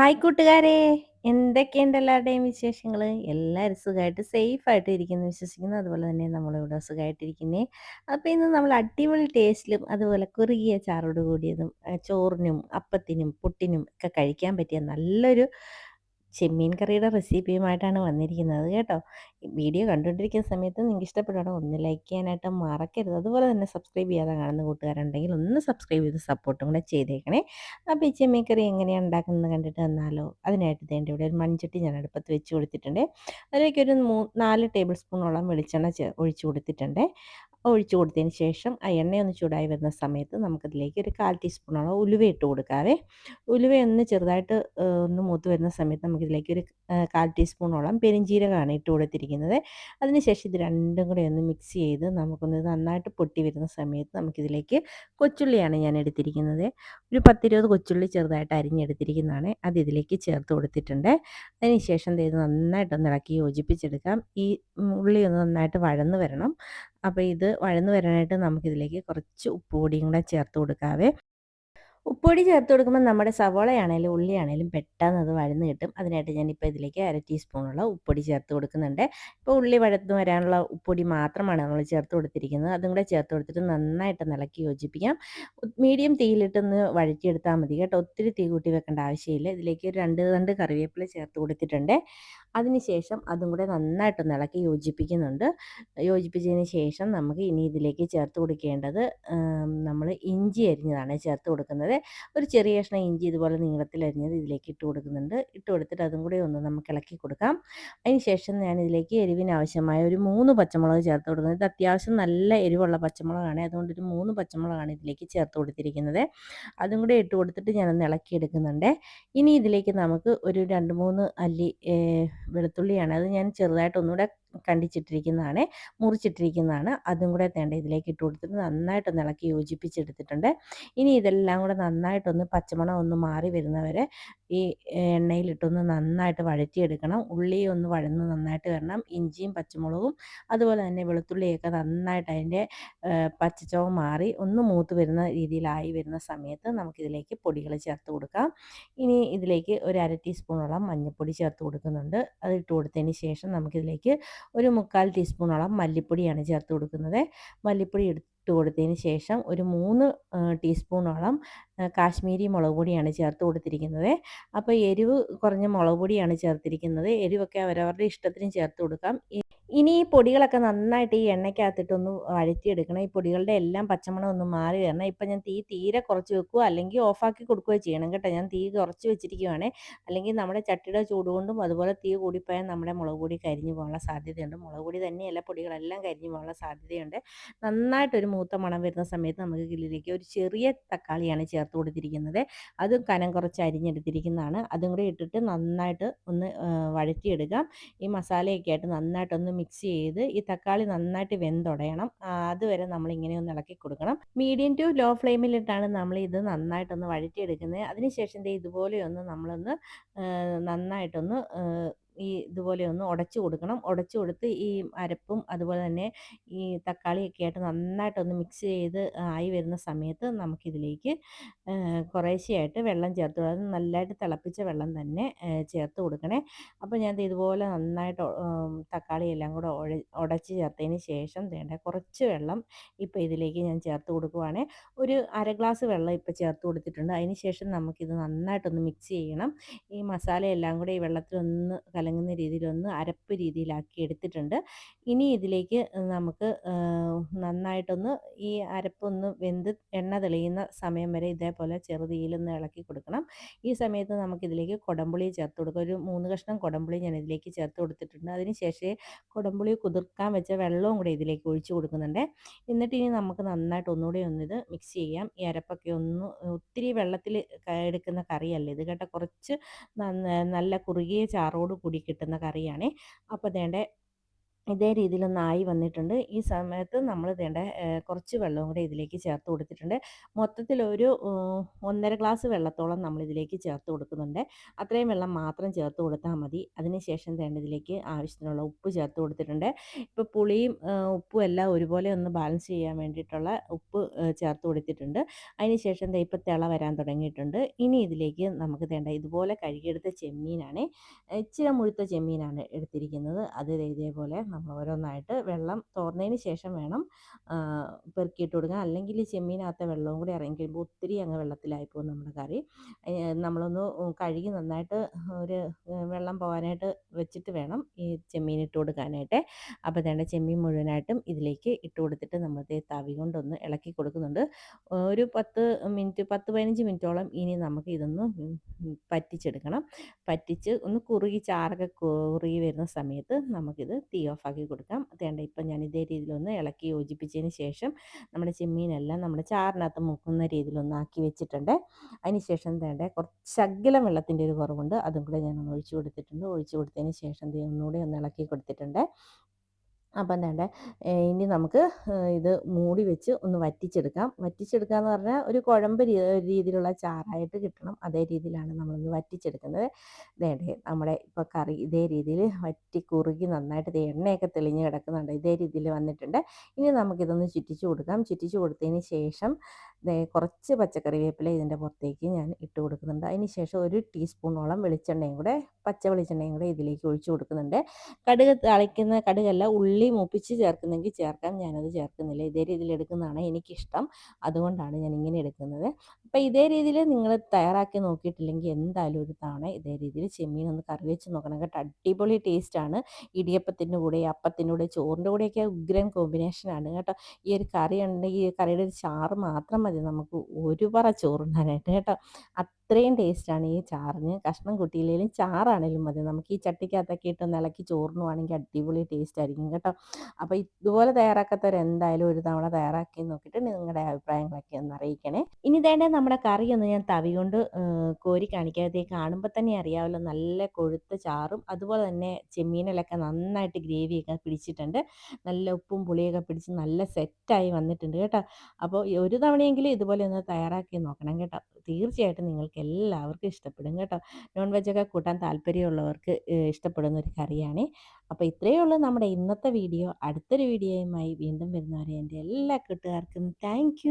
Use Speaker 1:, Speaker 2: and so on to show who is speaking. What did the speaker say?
Speaker 1: Hi കൂട്ടുകാരെ. എന്തൊക്കെയുണ്ട് എല്ലാവരുടെയും വിശേഷങ്ങൾ എല്ലാവരും സുഖമായിട്ട് സേഫായിട്ട് ഇരിക്കുന്നു വിശ്വസിക്കുന്നു. അതുപോലെ തന്നെ നമ്മളിവിടെ സുഖമായിട്ടിരിക്കുന്നേ. അപ്പോൾ ഇന്ന് നമ്മൾ അടിപൊളി ടേസ്റ്റിലും അതുപോലെ കുറുകിയ ചാറോട് കൂടിയതും ചോറിനും അപ്പത്തിനും പുട്ടിനും ഒക്കെ കഴിക്കാൻ പറ്റിയ നല്ലൊരു ചെമ്മീൻ കറിയുടെ റെസിപ്പിയുമായിട്ടാണ് വന്നിരിക്കുന്നത് കേട്ടോ. വീഡിയോ കണ്ടുകൊണ്ടിരിക്കുന്ന സമയത്ത് നിങ്ങൾക്ക് ഇഷ്ടപ്പെടുകയാണ് ഒന്ന് ലൈക്ക് ചെയ്യാനായിട്ട് മറക്കരുത്. അതുപോലെ തന്നെ സബ്സ്ക്രൈബ് ചെയ്യാതെ കാണുന്ന കൂട്ടുകാരുണ്ടെങ്കിൽ ഒന്ന് സബ്സ്ക്രൈബ് ചെയ്ത് സപ്പോർട്ടും കൂടെ ചെയ്തേക്കണേ. അപ്പോൾ ഈ ചെമ്മീൻ കറി എങ്ങനെയാണ് ഉണ്ടാക്കുന്നത് കണ്ടിട്ട് തന്നാലോ അതിനായിട്ട് ഇതേണ്ട ഇവിടെ ഒരു മൺചട്ടി ഞാൻ അടുപ്പത്ത് വെച്ച് കൊടുത്തിട്ടുണ്ട്. അതിലേക്ക് ഒരു മൂ നാല് ടേബിൾ സ്പൂണോളം വെളിച്ചെണ്ണ ഒഴിച്ചു കൊടുത്തിട്ടുണ്ട്. ഒഴിച്ചു കൊടുത്തതിന് ശേഷം ആ എണ്ണയൊന്ന് ചൂടായി വരുന്ന സമയത്ത് നമുക്കതിലേക്ക് ഒരു കാൽ ടീസ്പൂണോളം ഉലുവ ഇട്ട് കൊടുക്കാവേ. ഉലുവ ഒന്ന് ചെറുതായിട്ട് ഒന്ന് മൂത്ത് വരുന്ന സമയത്ത് നമുക്കിതിലേക്ക് ഒരു കാൽ ടീസ്പൂണോളം പെരിഞ്ചീരകമാണ് ഇട്ട് കൊടുത്തിരിക്കുന്നത്. അതിനുശേഷം ഇത് രണ്ടും കൂടെ ഒന്ന് മിക്സ് ചെയ്ത് നമുക്കൊന്ന് നന്നായിട്ട് പൊട്ടി വരുന്ന സമയത്ത് നമുക്കിതിലേക്ക് കൊച്ചുള്ളിയാണ് ഞാൻ എടുത്തിരിക്കുന്നത്. ഒരു പത്തിരുപത് കൊച്ചുള്ളി ചെറുതായിട്ട് അരിഞ്ഞെടുത്തിരിക്കുന്നതാണ്. അത് ഇതിലേക്ക് ചേർത്ത് കൊടുത്തിട്ടുണ്ട്. അതിനുശേഷം ഇത് നന്നായിട്ടൊന്ന് ഇളക്കി യോജിപ്പിച്ചെടുക്കാം. ഈ ഉള്ളി ഒന്ന് നന്നായിട്ട് വഴന്ന് വരണം. അപ്പോൾ ഇത് വഴന്ന് വരാനായിട്ട് നമുക്കിതിലേക്ക് കുറച്ച് ഉപ്പ് കൂടെ ചേർത്ത് കൊടുക്കാവേ. ഉപ്പൊടി ചേർത്ത് കൊടുക്കുമ്പോൾ നമ്മുടെ സവോളയാണേലും ഉള്ളിയാണേലും പെട്ടെന്ന് അത് വഴന്ന് കിട്ടും. അതിനായിട്ട് ഞാനിപ്പോൾ ഇതിലേക്ക് അര ടീസ്പൂണുള്ള ഉപ്പൊടി ചേർത്ത് കൊടുക്കുന്നുണ്ട്. ഇപ്പോൾ ഉള്ളി വഴന്ന് വരാനുള്ള ഉപ്പൊടി മാത്രമാണ് നമ്മൾ ചേർത്ത് കൊടുത്തിരിക്കുന്നത്. അതും കൂടെ ചേർത്ത് കൊടുത്തിട്ട് നന്നായിട്ട് നിലക്കി യോജിപ്പിക്കാം. മീഡിയം തീയിലിട്ടൊന്ന് വഴറ്റിയെടുത്താൽ മതി കേട്ടോ. ഒത്തിരി തീ കൂട്ടി വെക്കേണ്ട ആവശ്യമില്ല. ഇതിലേക്ക് ഒരു രണ്ട് രണ്ട് കറിവേപ്പില ചേർത്ത് കൊടുത്തിട്ടുണ്ട്. അതിനുശേഷം അതും കൂടെ നന്നായിട്ട് ഇളക്കി യോജിപ്പിക്കുന്നുണ്ട്. യോജിപ്പിച്ചതിന് ശേഷം നമുക്ക് ഇനി ഇതിലേക്ക് ചേർത്ത് കൊടുക്കേണ്ടത് നമ്മൾ ഇഞ്ചി അരിഞ്ഞതാണ് ചേർത്ത് കൊടുക്കുന്നത്. ഒരു ചെറിയ കഷ്ണം ഇഞ്ചി ഇതുപോലെ നീളത്തിൽ അരിഞ്ഞത് ഇതിലേക്ക് ഇട്ട് കൊടുക്കുന്നുണ്ട്. ഇട്ട് കൊടുത്തിട്ട് അതും കൂടി ഒന്ന് നമുക്ക് ഇളക്കി കൊടുക്കാം. അതിന് ശേഷം ഞാൻ ഇതിലേക്ക് എരിവിന് ആവശ്യമായ ഒരു മൂന്ന് പച്ചമുളക് ചേർത്ത് കൊടുക്കുന്നത് ഇത് അത്യാവശ്യം നല്ല എരിവുള്ള പച്ചമുളകാണ്. അതുകൊണ്ട് ഒരു മൂന്ന് പച്ചമുളകാണ് ഇതിലേക്ക് ചേർത്ത് കൊടുത്തിരിക്കുന്നത്. അതും കൂടി ഇട്ട് കൊടുത്തിട്ട് ഞാനൊന്ന് ഇളക്കി എടുക്കുന്നുണ്ട്. ഇനി ഇതിലേക്ക് നമുക്ക് ഒരു രണ്ട് മൂന്ന് അല്ലി വെളുത്തുള്ളിയാണ്. അത് ഞാൻ ചെറുതായിട്ട് ഒന്നുകൂടെ കണ്ടിച്ചിട്ടിരിക്കുന്നതാണ് മുറിച്ചിട്ടിരിക്കുന്നതാണ്. അതും കൂടെ തേണ്ട ഇതിലേക്ക് ഇട്ട് കൊടുത്തിട്ട് നന്നായിട്ടൊന്ന് ഇളക്കി യോജിപ്പിച്ചെടുത്തിട്ടുണ്ട്. ഇനി ഇതെല്ലാം കൂടെ നന്നായിട്ടൊന്ന് പച്ചമണം ഒന്ന് മാറി വരുന്നവരെ ഈ എണ്ണയിലിട്ടൊന്ന് നന്നായിട്ട് വഴറ്റിയെടുക്കണം. ഉള്ളി ഒന്ന് വഴന്ന് നന്നായിട്ട് വരണം. ഇഞ്ചിയും പച്ചമുളകും അതുപോലെ തന്നെ വെളുത്തുള്ളിയൊക്കെ നന്നായിട്ട് അതിന്റെ പച്ചച്ചവ മാറി ഒന്ന് മൂത്ത് വരുന്ന രീതിയിലായി വരുന്ന സമയത്ത് നമുക്കിതിലേക്ക് പൊടികൾ ചേർത്ത് കൊടുക്കാം. ഇനി ഇതിലേക്ക് ഒരു അര ടീസ്പൂണോളം മഞ്ഞൾപ്പൊടി ചേർത്ത് കൊടുക്കുന്നുണ്ട്. അത് ഇട്ട് കൊടുത്തതിന് ശേഷം നമുക്കിതിലേക്ക് ഒരു മുക്കാൽ ടീസ്പൂണോളം മല്ലിപ്പൊടിയാണ് ചേർത്ത് കൊടുക്കുന്നത്. മല്ലിപ്പൊടി ഇട്ട് കൊടുത്തതിന് ശേഷം ഒരു മൂന്ന് ടീസ്പൂണോളം കാശ്മീരി മുളക് പൊടിയാണ് ചേർത്ത് കൊടുത്തിരിക്കുന്നത്. അപ്പോൾ എരിവ് കുറഞ്ഞ മുളക് പൊടിയാണ് ചേർത്തിരിക്കുന്നത്. എരിവൊക്കെ അവരവരുടെ ഇഷ്ടത്തിന് ചേർത്ത് കൊടുക്കാം. ഇനി ഈ പൊടികളൊക്കെ നന്നായിട്ട് ഈ എണ്ണയ്ക്കകത്തിട്ടൊന്ന് വഴറ്റിയെടുക്കണം. ഈ പൊടികളുടെ എല്ലാം പച്ചമണം ഒന്ന് മാറി വരണം. ഇപ്പം ഞാൻ തീ തീരെ കുറച്ച് വെക്കുക അല്ലെങ്കിൽ ഓഫാക്കി കൊടുക്കുകയോ ചെയ്യണം കേട്ടോ. ഞാൻ തീ കുറച്ച് വെച്ചിരിക്കുവാണേ. അല്ലെങ്കിൽ നമ്മുടെ ചട്ടിയുടെ ചൂടുകൊണ്ടും അതുപോലെ തീ കൂടിപ്പോയാൽ നമ്മുടെ മുളക് പൊടി കരിഞ്ഞു പോകാനുള്ള സാധ്യതയുണ്ട്. മുളക് പൊടി തന്നെയല്ല പൊടികളെല്ലാം കരിഞ്ഞു പോകാനുള്ള സാധ്യതയുണ്ട്. നന്നായിട്ടൊരു മൂത്ത മണം വരുന്ന സമയത്ത് നമുക്ക് ഇതിലേക്ക് ഒരു ചെറിയ തക്കാളിയാണ് ചേർത്ത് കൊടുത്തിരിക്കുന്നത്. അതും കനം കുറച്ച് അരിഞ്ഞെടുത്തിരിക്കുന്നതാണ്. അതും കൂടി ഇട്ടിട്ട് നന്നായിട്ട് ഒന്ന് വഴറ്റിയെടുക്കാം. ഈ മസാലയൊക്കെ ആയിട്ട് നന്നായിട്ടൊന്ന് മിക്സ് ചെയ്ത് ഈ തക്കാളി നന്നായിട്ട് വെന്തുടയണം. അതുവരെ നമ്മൾ ഇങ്ങനെ ഒന്ന് ഇളക്കി കൊടുക്കണം. മീഡിയം ടു ലോ ഫ്ലെയിമിലിട്ടാണ് നമ്മൾ ഇത് നന്നായിട്ടൊന്ന് വഴറ്റിയെടുക്കുന്നത്. അതിനുശേഷം ഇതുപോലെ ഒന്ന് നമ്മളൊന്ന് നന്നായിട്ടൊന്ന് ഈ ഇതുപോലെ ഒന്ന് ഉടച്ചു കൊടുക്കണം. ഉടച്ചു കൊടുത്ത് ഈ അരപ്പും അതുപോലെ തന്നെ ഈ തക്കാളിയൊക്കെ ആയിട്ട് നന്നായിട്ടൊന്ന് മിക്സ് ചെയ്ത് ആയി വരുന്ന സമയത്ത് നമുക്കിതിലേക്ക് കുറേശ്ശെയായിട്ട് വെള്ളം ചേർത്ത് കൊടുക്കണം. നല്ലതായിട്ട് തിളപ്പിച്ച വെള്ളം തന്നെ ചേർത്ത് കൊടുക്കണേ. അപ്പോൾ ഞാൻ ഇതുപോലെ നന്നായിട്ട് തക്കാളി എല്ലാം കൂടെ ഉടച്ച് ചേർത്തതിന് ശേഷം വേണ്ട കുറച്ച് വെള്ളം ഇപ്പോൾ ഇതിലേക്ക് ഞാൻ ചേർത്ത് കൊടുക്കുവാണേ. ഒരു അര ഗ്ലാസ് വെള്ളം ഇപ്പോൾ ചേർത്ത് കൊടുത്തിട്ടുണ്ട്. അതിന് ശേഷം നമുക്കിത് നന്നായിട്ടൊന്ന് മിക്സ് ചെയ്യണം. ഈ മസാല എല്ലാം കൂടെ ഈ വെള്ളത്തിലൊന്ന് കലങ്ങുന്ന രീതിയിലൊന്ന് അരപ്പ് രീതിയിലാക്കി എടുത്തിട്ടുണ്ട്. ഇനി ഇതിലേക്ക് നമുക്ക് നന്നായിട്ടൊന്ന് ഈ അരപ്പൊന്ന് വെന്ത് എണ്ണ തെളിയുന്ന സമയം വരെ ഇതേപോലെ ചെറുതീയിലൊന്ന് ഇളക്കി കൊടുക്കണം. ഈ സമയത്ത് നമുക്കിതിലേക്ക് കൊടമ്പുളി ചേർത്ത് കൊടുക്കുക ഒരു മൂന്ന് കഷ്ണം കൊടമ്പുളി ഞാൻ ഇതിലേക്ക് ചേർത്ത് കൊടുത്തിട്ടുണ്ട്. അതിന് ശേഷം കുടംപുളി കുതിർക്കാൻ വെച്ച വെള്ളവും കൂടെ ഇതിലേക്ക് ഒഴിച്ചു കൊടുക്കുന്നുണ്ട്. എന്നിട്ട് ഇനി നമുക്ക് നന്നായിട്ട് ഒന്നുകൂടി ഒന്നിത് മിക്സ് ചെയ്യാം. ഈ അരപ്പൊക്കെ ഒന്ന് ഒത്തിരി വെള്ളത്തിൽ എടുക്കുന്ന കറിയല്ല ഇത് കേട്ടോ. കുറച്ച് നല്ല കുറുകിയ ചാറോട് കിട്ടുന്ന കറിയാണ്. അപ്പോൾ വേണ്ട ഇതേ രീതിയിലൊന്നായി വന്നിട്ടുണ്ട്. ഈ സമയത്ത് നമ്മൾ ഇതേണ്ട കുറച്ച് വെള്ളവും കൂടെ ഇതിലേക്ക് ചേർത്ത് കൊടുത്തിട്ടുണ്ട്. മൊത്തത്തിൽ ഒരു ഒന്നര ഗ്ലാസ് വെള്ളത്തോളം നമ്മൾ ഇതിലേക്ക് ചേർത്ത് കൊടുക്കുന്നുണ്ട്. അത്രയും വെള്ളം മാത്രം ചേർത്ത് കൊടുത്താൽ മതി. അതിനുശേഷം വേണ്ട ഇതിലേക്ക് ആവശ്യത്തിനുള്ള ഉപ്പ് ചേർത്ത് കൊടുത്തിട്ടുണ്ട്. ഇപ്പോൾ പുളിയും ഉപ്പും എല്ലാം ഒരുപോലെ ഒന്ന് ബാലൻസ് ചെയ്യാൻ വേണ്ടിയിട്ടുള്ള ഉപ്പ് ചേർത്ത് കൊടുത്തിട്ടുണ്ട്. അതിനുശേഷം ദേ ഇപ്പോൾ തിള വരാൻ തുടങ്ങിയിട്ടുണ്ട്. ഇനി ഇതിലേക്ക് നമുക്ക് വേണ്ട ഇതുപോലെ കഴുകിയെടുത്ത ചെമ്മീനാണ് ഇച്ചിരി മുഴുത്ത ചെമ്മീനാണ് എടുത്തിരിക്കുന്നത്. അത് ഇതേപോലെ നമ്മൾ ഓരോന്നായിട്ട് വെള്ളം തോർന്നതിന് ശേഷം വേണം പെറുക്കിയിട്ട് കൊടുക്കുക അല്ലെങ്കിൽ ചെമ്മീനകത്തെ വെള്ളവും കൂടി ഇറങ്ങി കഴിയുമ്പോൾ ഒത്തിരി അങ്ങ് വെള്ളത്തിലായിപ്പോകും നമ്മുടെ കറി. നമ്മളൊന്ന് കഴുകി നന്നായിട്ട് ഒരു വെള്ളം പോകാനായിട്ട് വെച്ചിട്ട് വേണം ഈ ചെമ്മീൻ ഇട്ട് കൊടുക്കാനായിട്ട്. അപ്പോൾ തേണ്ട ചെമ്മീൻ മുഴുവനായിട്ടും ഇതിലേക്ക് ഇട്ട് കൊടുത്തിട്ട് നമ്മൾ തവി കൊണ്ടൊന്ന് ഇളക്കി കൊടുക്കുന്നുണ്ട്. ഒരു പത്ത് മിനിറ്റ് പത്ത് പതിനഞ്ച് മിനിറ്റോളം ഇനി നമുക്ക് ഇതൊന്ന് പറ്റിച്ചെടുക്കണം. പറ്റിച്ച് ഒന്ന് കുറുകി ചാറൊക്കെ കുറുകി വരുന്ന സമയത്ത് നമുക്കിത് തീ ഓഫാക്കി കൊടുക്കാം. അതേണ്ട ഇപ്പം ഞാൻ ഇതേ രീതിയിലൊന്ന് ഇളക്കി യോജിപ്പിച്ചതിന് ശേഷം നമ്മുടെ ചെമ്മീനെല്ലാം നമ്മുടെ ചാറിനകത്ത് മുക്കുന്ന രീതിയിലൊന്ന് ആക്കി വെച്ചിട്ടുണ്ട്. അതിന് ശേഷം തേണ്ട കുറച്ച് ശകലം വെള്ളത്തിന്റെ ഒരു കുറവുണ്ട്. അതും കൂടെ ഞാൻ ഒന്ന് ഒഴിച്ചു കൊടുത്തിട്ടുണ്ട്. ഒഴിച്ചു കൊടുത്തതിന് ശേഷം ഒന്നുകൂടി ഒന്ന് ഇളക്കി കൊടുത്തിട്ടുണ്ട്. അപ്പം എന്താണ്ട് ഇനി നമുക്ക് ഇത് മൂടി വെച്ച് ഒന്ന് വറ്റിച്ചെടുക്കാം. വറ്റിച്ചെടുക്കുക എന്ന് പറഞ്ഞാൽ ഒരു കുഴമ്പ് രീതിയിലുള്ള ചാറായിട്ട് കിട്ടണം. അതേ രീതിയിലാണ് നമ്മളൊന്ന് വറ്റിച്ചെടുക്കുന്നത്. വേണ്ടേ നമ്മുടെ ഇപ്പോൾ കറി ഇതേ രീതിയിൽ വറ്റി കുറുകി നന്നായിട്ട് എണ്ണയൊക്കെ തെളിഞ്ഞ് കിടക്കുന്നുണ്ട്. ഇതേ രീതിയിൽ വന്നിട്ടുണ്ട്. ഇനി നമുക്കിതൊന്ന് ചുറ്റിച്ച് കൊടുക്കാം. ചുറ്റിച്ച് കൊടുത്തതിന് ശേഷം കുറച്ച് പച്ചക്കറി വേപ്പില ഇതിന്റെ പുറത്തേക്ക് ഞാൻ ഇട്ട് കൊടുക്കുന്നുണ്ട്. അതിന് ശേഷം ഒരു ടീസ്പൂണോളം വെളിച്ചെണ്ണയും കൂടെ പച്ച വെളിച്ചെണ്ണയും കൂടെ ഇതിലേക്ക് ഒഴിച്ചു കൊടുക്കുന്നുണ്ട്. കടുക് തളിക്കുന്ന കടുകല്ല ഉള്ളി മൂപ്പിച്ച് ചേർക്കുന്നെങ്കിൽ ചേർക്കാം ഞാനത് ചേർക്കുന്നില്ല. ഇതേ രീതിയിൽ എടുക്കുന്നതാണ് എനിക്കിഷ്ടം. അതുകൊണ്ടാണ് ഞാൻ ഇങ്ങനെ എടുക്കുന്നത്. അപ്പോൾ ഇതേ രീതിയിൽ നിങ്ങൾ തയ്യാറാക്കി നോക്കിയിട്ടില്ലെങ്കിൽ എന്തായാലും ഒരു തവണ ഇതേ രീതിയിൽ ചെമ്മീൻ ഒന്ന് കറി വെച്ച് നോക്കണം. കേട്ടോ അടിപൊളി ടേസ്റ്റാണ് ഇടിയപ്പത്തിന്റെ കൂടെ അപ്പത്തിന്റെ കൂടെ ചോറിന്റെ കൂടെയൊക്കെ ഉഗ്രൻ കോമ്പിനേഷനാണ് കേട്ടോ ഈ ഒരു കറി ഉണ്ടെങ്കിൽ ഈ കറിയുടെ ഒരു ചാറ് മാത്രം മതി. നമുക്ക് ഒരു പറ ചോറുണ്ടാനായിട്ട് കേട്ടോ അത്രയും ടേസ്റ്റാണ് ഈ ചാറിന്. കഷ്ണം കുട്ടിയില്ലെങ്കിലും ചാറാണെങ്കിലും മതി. നമുക്ക് ഈ ചട്ടിക്കകത്തൊക്കെ ഇട്ട് ഇളക്കി ചോറിനുവാണെങ്കിൽ അടിപൊളി ടേസ്റ്റ് ആയിരിക്കും. കേട്ടോ അപ്പോൾ ഇതുപോലെ തയ്യാറാക്കാത്തവർ എന്തായാലും ഒരു തവണ തയ്യാറാക്കി നോക്കിയിട്ട് നിങ്ങളുടെ അഭിപ്രായങ്ങളൊക്കെ ഒന്ന് അറിയിക്കണേ. ഇനി വേണ്ട നമ്മുടെ കറി ഒന്ന് ഞാൻ തവി കൊണ്ട് കോരി കാണിക്കാതെ കാണുമ്പോൾ തന്നെ അറിയാമല്ലോ നല്ല കൊഴുത്ത ചാറും അതുപോലെ തന്നെ ചെമ്മീനിലൊക്കെ നന്നായിട്ട് ഗ്രേവിയൊക്കെ പിടിച്ചിട്ടുണ്ട്. നല്ല ഉപ്പും പുളിയൊക്കെ പിടിച്ച് നല്ല സെറ്റായി വന്നിട്ടുണ്ട് കേട്ടോ. അപ്പോൾ ഒരു തവണയെങ്കിലും ഇതുപോലെ ഒന്ന് തയ്യാറാക്കി നോക്കണം കേട്ടോ. തീർച്ചയായിട്ടും നിങ്ങൾക്ക് എല്ലാവർക്കും ഇഷ്ടപ്പെടും കേട്ടോ. നോൺ വെജ് ഒക്കെ കൂട്ടാൻ താല്പര്യമുള്ളവർക്ക് ഇഷ്ടപ്പെടുന്ന ഒരു കറിയാണ്. അപ്പോൾ ഇത്രയേ ഉള്ളൂ നമ്മുടെ ഇന്നത്തെ വീഡിയോ. അടുത്തൊരു വീഡിയോയുമായി വീണ്ടും വരുന്നവരെ എന്റെ എല്ലാ കൂട്ടുകാർക്കും താങ്ക്